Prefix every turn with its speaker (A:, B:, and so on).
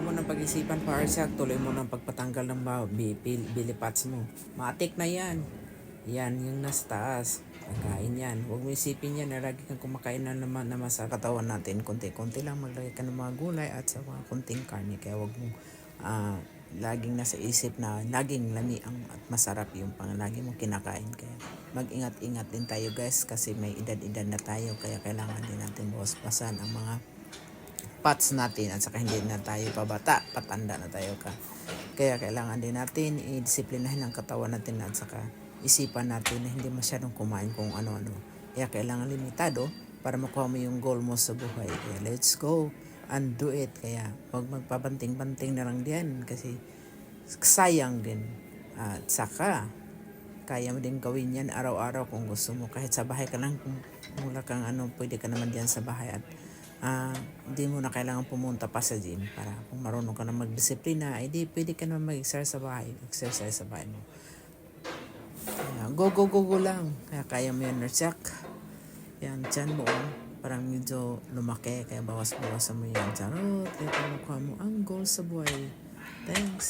A: huwag mo nang pag-isipan pa Arsak, tuloy mo nang pagpatanggal ng bil, bilipats mo. Matik na yan. Yan, yung nasa taas. Pagkain yan. Huwag mo isipin yan na lagi kang kumakain na naman naman sa katawan natin. Konti-konti lang maglagay ka ng mga gulay at sa mga konting karne. Kaya huwag mo ah, laging nasa isip na laging lami ang at masarap yung pang lagi mo kinakain. Kaya mag-ingat-ingat din tayo guys kasi may edad-edad na tayo. Kaya kailangan din natin bawas-basan ang mga pots natin at saka hindi na tayo pabata, patanda na tayo ka. Kaya kailangan din natin i-disiplinahin ang katawan natin at saka isipan natin na hindi masyadong kumain kung ano-ano. Kaya kailangan limitado para makuha mo yung goal mo sa buhay. Kaya let's go and do it. Kaya huwag magpabanting-banting na lang diyan kasi sayang din. At saka, kaya mo din gawin yan araw-araw kung gusto mo. Kahit sa bahay ka lang, kung wala kang ano, pwede ka naman diyan sa bahay at ah, hindi mo na kailangan pumunta pa sa gym para kung marunong ka na magdisiplina, ay di pwede ka naman mag-exercise sa bahay, exercise sa bahay mo. Kaya, go, go, go, go lang. Kaya kaya mo yan, Nerchak. Yan, dyan mo, oh. parang medyo lumaki, kaya bawas-bawasan mo yan. Charot, kaya mukha mo ang goal sa buhay. Thanks.